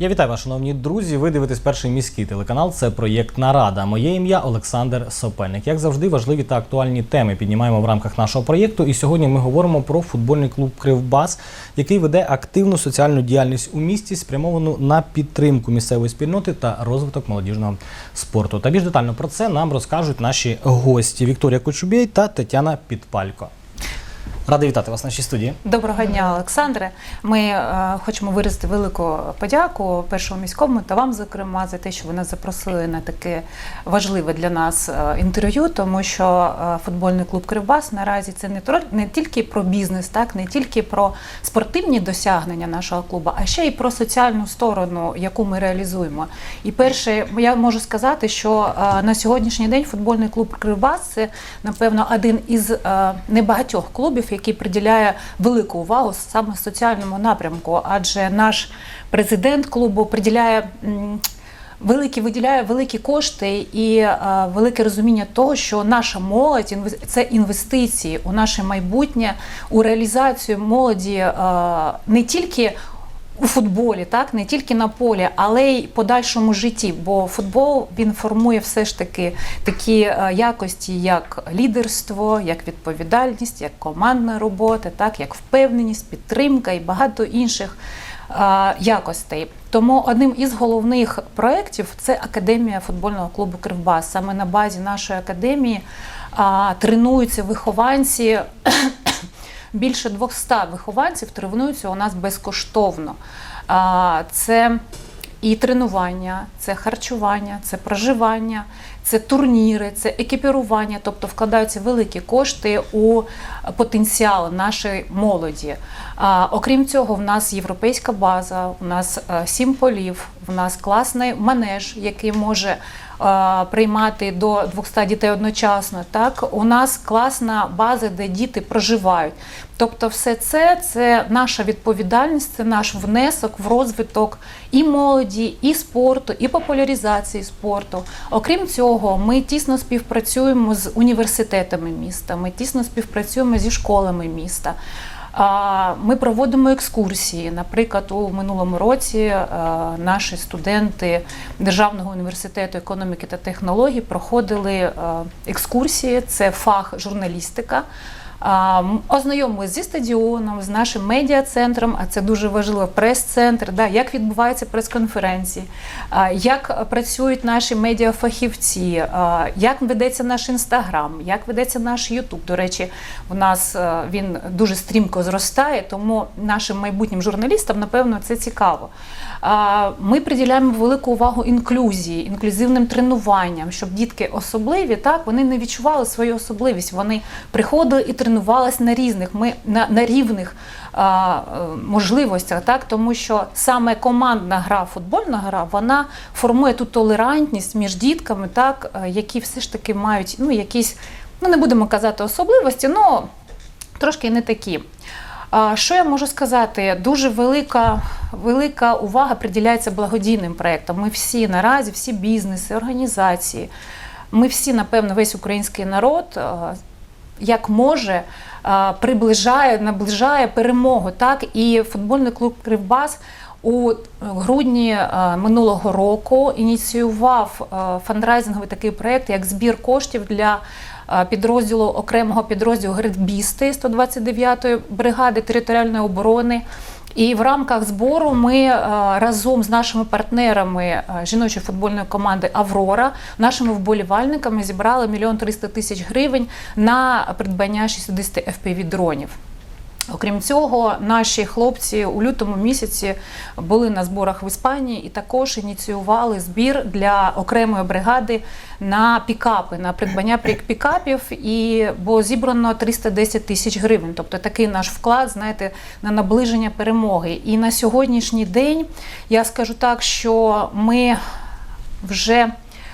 Я вітаю вас, шановні друзі. Ви дивитесь перший міський телеканал. Це проєкт Нарада. Моє ім'я Олександр Сопельник. Як завжди, важливі та актуальні теми піднімаємо в рамках нашого проєкту. І сьогодні ми говоримо про футбольний клуб Кривбас, який веде активну соціальну діяльність у місті, спрямовану на підтримку місцевої спільноти та розвиток молодіжного спорту. Та більш детально про це нам розкажуть наші гості Вікторія Кочубєй та Тетяна Підпалько. Радий вітати вас в нашій студії. Доброго дня, Олександре. Ми е, хочемо виразити велику подяку першому міському та вам, зокрема, за те, що ви нас запросили на таке важливе для нас е, інтерв'ю, тому що е, футбольний клуб Кривбас наразі це не не тільки про бізнес, так не тільки про спортивні досягнення нашого клубу, а ще й про соціальну сторону, яку ми реалізуємо. І перше, я можу сказати, що е, на сьогоднішній день футбольний клуб Кривбас це напевно один із е, небагатьох клубів, який приділяє велику увагу саме соціальному напрямку, адже наш президент клубу приділяє. Великі виділяє великі кошти і е, велике розуміння того, що наша молодь це інвестиції у наше майбутнє, у реалізацію молоді е, не тільки у футболі, так не тільки на полі, але й подальшому житті. Бо футбол він формує все ж таки такі е, якості, як лідерство, як відповідальність, як командна робота, так як впевненість, підтримка і багато інших е, якостей. Тому одним із головних проєктів це академія футбольного клубу Кривбас. Саме на базі нашої академії а, тренуються вихованці. Більше 200 вихованців тренуються у нас безкоштовно. Це і тренування, це харчування, це проживання, це турніри, це екіпірування, тобто вкладаються великі кошти у потенціал нашої молоді. Окрім цього, в нас європейська база, у нас е, сім полів, в нас класний манеж, який може е, приймати до 200 дітей одночасно. Так, у нас класна база, де діти проживають. Тобто, все це це наша відповідальність, це наш внесок в розвиток і молоді, і спорту, і популяризації спорту. Окрім цього, ми тісно співпрацюємо з університетами міста, ми тісно співпрацюємо зі школами міста. Ми проводимо екскурсії. Наприклад, у минулому році е, наші студенти Державного університету економіки та технологій проходили е, екскурсії. Це фах журналістика. Ознайомилися зі стадіоном, з нашим медіа-центром, а це дуже важливо, прес-центр, да, як відбуваються прес-конференції, як працюють наші медіафахівці, як ведеться наш інстаграм, як ведеться наш Ютуб. До речі, у нас він дуже стрімко зростає, тому нашим майбутнім журналістам, напевно, це цікаво. Ми приділяємо велику увагу інклюзії, інклюзивним тренуванням, щоб дітки особливі, так вони не відчували свою особливість. Вони приходили і тренувалися на різних, ми на, на рівних а, е, можливостях, так тому що саме командна гра, футбольна гра, вона формує ту толерантність між дітками, так е, які все ж таки мають ну якісь, ну не будемо казати особливості, ну трошки не такі. А, Що я можу сказати? Дуже велика, велика увага приділяється благодійним проєктам. Ми всі наразі, всі бізнеси, організації, ми всі, напевно, весь український народ, як може, приближає, наближає перемогу. Так? І футбольний клуб Кривбас у грудні е, минулого року ініціював е, фандрайзинговий такий проєкт, як збір коштів для е, підрозділу окремого підрозділу Гридбісти 129-ї бригади територіальної оборони. І в рамках збору ми е, разом з нашими партнерами е, жіночої футбольної команди Аврора, нашими вболівальниками зібрали мільйон триста тисяч гривень на придбання 60 FPV дронів. Окрім цього, наші хлопці у лютому місяці були на зборах в Іспанії і також ініціювали збір для окремої бригади на пікапи, на придбання пікапів, і було зібрано 310 тисяч гривень. Тобто такий наш вклад, знаєте, на наближення перемоги. І на сьогоднішній день я скажу так, що ми вже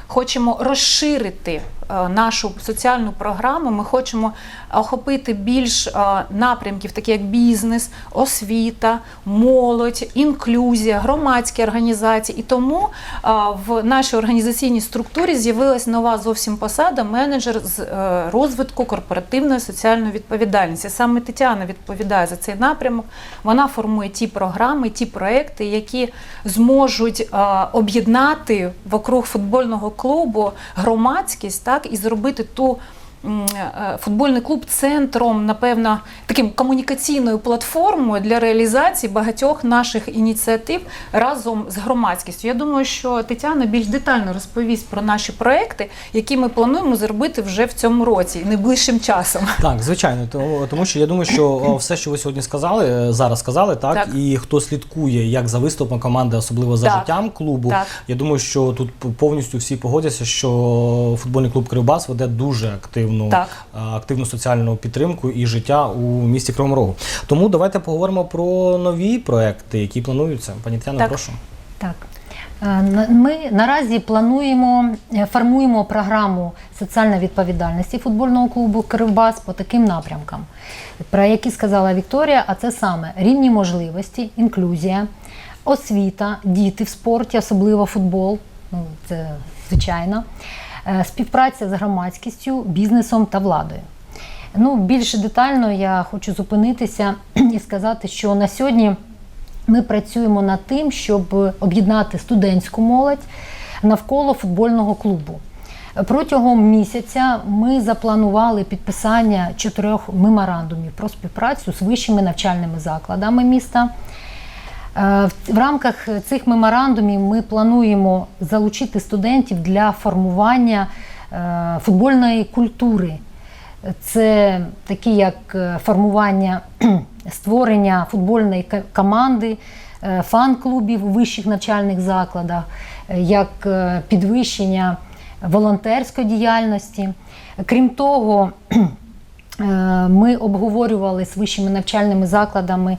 хочемо розширити, нашу соціальну програму ми хочемо охопити більш е, напрямків, такі як бізнес, освіта, молодь, інклюзія, громадські організації. І тому е, в нашій організаційній структурі з'явилась нова зовсім посада менеджер з е, розвитку корпоративної соціальної відповідальності. Саме Тетяна відповідає за цей напрямок. Вона формує ті програми, ті проекти, які зможуть е, об'єднати вокруг футбольного клубу громадськість, так і зробити ту. Е, Футбольний клуб центром, напевно, таким комунікаційною платформою для реалізації багатьох наших ініціатив разом з громадськістю. Я думаю, що Тетяна більш детально розповість про наші проекти, які ми плануємо зробити вже в цьому році, найближчим часом. Так, звичайно, тому, що я думаю, що все, що ви сьогодні сказали, е, зараз сказали, так, Так. і хто слідкує як за виступом команди, особливо за Так. життям клубу. Так. Я думаю, що тут повністю всі погодяться, що футбольний клуб Кривбас веде дуже активну, Так. е, активну соціальну підтримку і життя у місті Кривому Рогу. Тому давайте поговоримо про нові проекти, які плануються. Пані Тетяно, Так. прошу. Так. Е, Ми наразі плануємо, е, формуємо програму соціальної відповідальності футбольного клубу Кривбас по таким напрямкам, про які сказала Вікторія, а це саме рівні можливості, інклюзія, освіта, діти в спорті, особливо футбол, ну, це звичайно, співпраця з громадськістю, бізнесом та владою. Ну, більш детально я хочу зупинитися і сказати, що на сьогодні ми працюємо над тим, щоб об'єднати студентську молодь навколо футбольного клубу. Протягом місяця ми запланували підписання чотирьох меморандумів про співпрацю з вищими навчальними закладами міста. Е, В рамках цих меморандумів ми плануємо залучити студентів для формування е, футбольної культури. Це такі як е, формування створення футбольної команди, фан-клубів у вищих навчальних закладах, як підвищення волонтерської діяльності. Крім того, Ми обговорювали з вищими навчальними закладами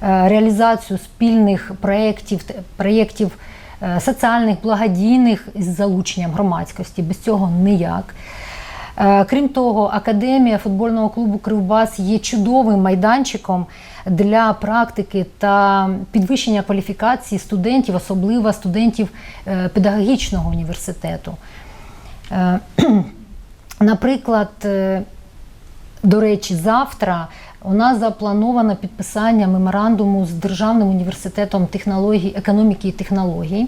реалізацію спільних проєктів, проєктів е, соціальних, благодійних з залученням громадськості. Без цього ніяк. Е, Крім того, Академія футбольного клубу Кривбас є чудовим майданчиком для практики та підвищення кваліфікації студентів, особливо студентів е, педагогічного університету. Е, Наприклад, е, до речі, завтра у нас заплановано підписання меморандуму з Державним університетом технологій, економіки і технологій.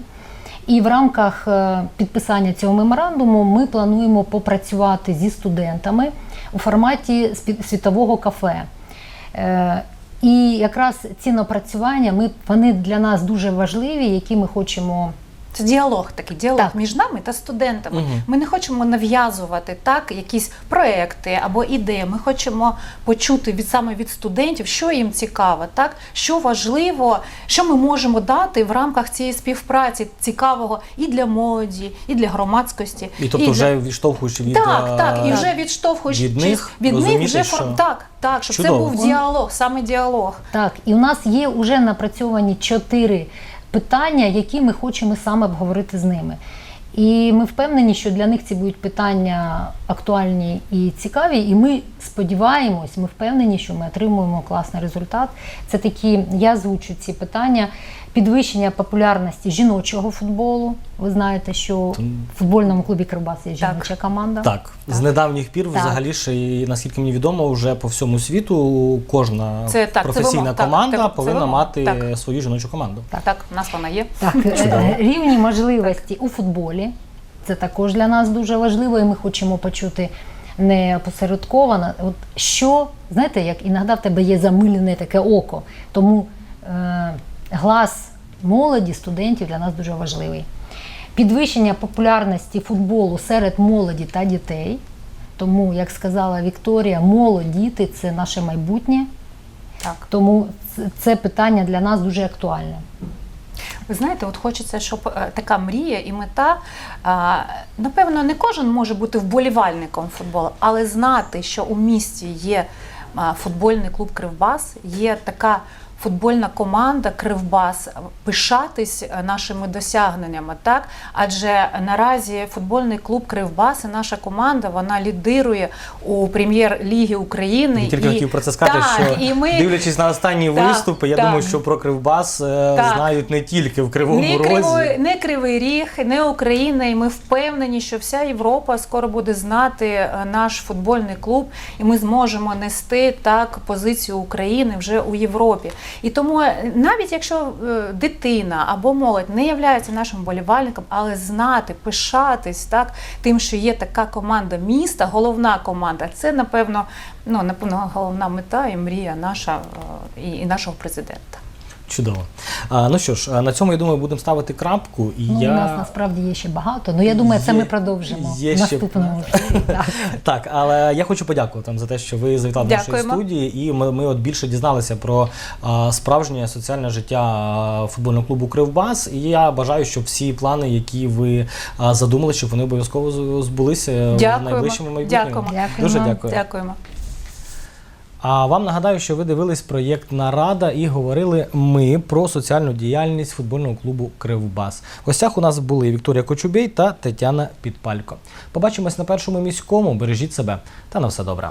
І в рамках е, підписання цього меморандуму ми плануємо попрацювати зі студентами у форматі світового кафе. Е, І якраз ці напрацювання ми, вони для нас дуже важливі, які ми хочемо Це діалог такий діалог Так. між нами та студентами. Мгм. Ми не хочемо нав'язувати так якісь проекти або ідеї. Ми хочемо почути від саме від студентів, що їм цікаво, так що важливо, що ми можемо дати в рамках цієї співпраці цікавого і для молоді, і для громадськості. І тобто, для- вже відштовхуючи від так, е, так, і вже відштовхуючи від них від них вже що- так, так, щоб Чудово. це був діалог, саме діалог. Так, і у нас є вже напрацьовані чотири питання, які ми хочемо саме обговорити з ними. І ми впевнені, що для них ці будуть питання актуальні і цікаві. І ми сподіваємось, ми впевнені, що ми отримуємо класний результат. Це такі, я звучу ці питання. Підвищення популярності жіночого футболу. Ви знаєте, що в футбольному клубі Кривбас є Так. жіноча команда. Так, з недавніх пір, Так. взагалі ж, і, наскільки мені відомо, вже по всьому світу кожна Це так, професійна так, команда так, повинна вимога, мати так. свою жіночу команду. Так, так, в нас вона є. Так, е, рівні можливості у футболі. Це також для нас дуже важливо, і ми хочемо почути не опосередковано. От що, знаєте, як іноді в тебе є замилене таке око. Тому е, глас молоді, студентів для нас дуже важливий. Підвищення популярності футболу серед молоді та дітей. Тому, як сказала Вікторія, молодь, діти це наше майбутнє. Так. Тому це- це питання для нас дуже актуальне. Ви знаєте, от хочеться, щоб е, така мрія і мета. Напевно, не кожен може бути вболівальником футболу, але знати, що у місті є футбольний клуб Кривбас, є така футбольна команда Кривбас пишатись е, нашими досягненнями, так адже наразі футбольний клуб Кривбас і наша команда вона лідирує у прем'єр-лігі України. Я тільки і, хотів про це сказати, так, що і ми дивлячись на останні Так, виступи, я так. думаю, що про Кривбас е, Так. знають не тільки в Кривому не Розі. кривий, не кривий ріг, не Україна, і ми впевнені, що вся Європа скоро буде знати е, наш футбольний клуб, і ми зможемо нести так позицію України вже у Європі. І тому е, навіть якщо е, дитина або молодь не являється нашим болівальником, але знати, пишатись так тим, що є така команда міста, головна команда, це напевно, ну напевно, головна мета і мрія наша е, і, і нашого президента. Чудово. А, ну що ж, на цьому я думаю, будемо ставити крапку. І Ну, я У нас насправді є ще багато. Ну я думаю, це ми продовжимо є в ще наступному. Так. Так, але я хочу подякувати вам за те, що ви завітали до нашої студії, і ми, ми от більше дізналися про а, справжнє соціальне життя футбольного клубу Кривбас. І я бажаю, щоб всі плани, які ви задумали, щоб вони обов'язково збулися в найближчому майбутньому. Дякуємо. Дякуємо. Дуже дякую. Дякуємо. А вам нагадаю, що ви дивились проєкт Нарада і говорили ми про соціальну діяльність футбольного клубу Кривбас. В гостях у нас були Вікторія Кочубей та Тетяна Підпалько. Побачимось на першому міському. Бережіть себе та на все добре.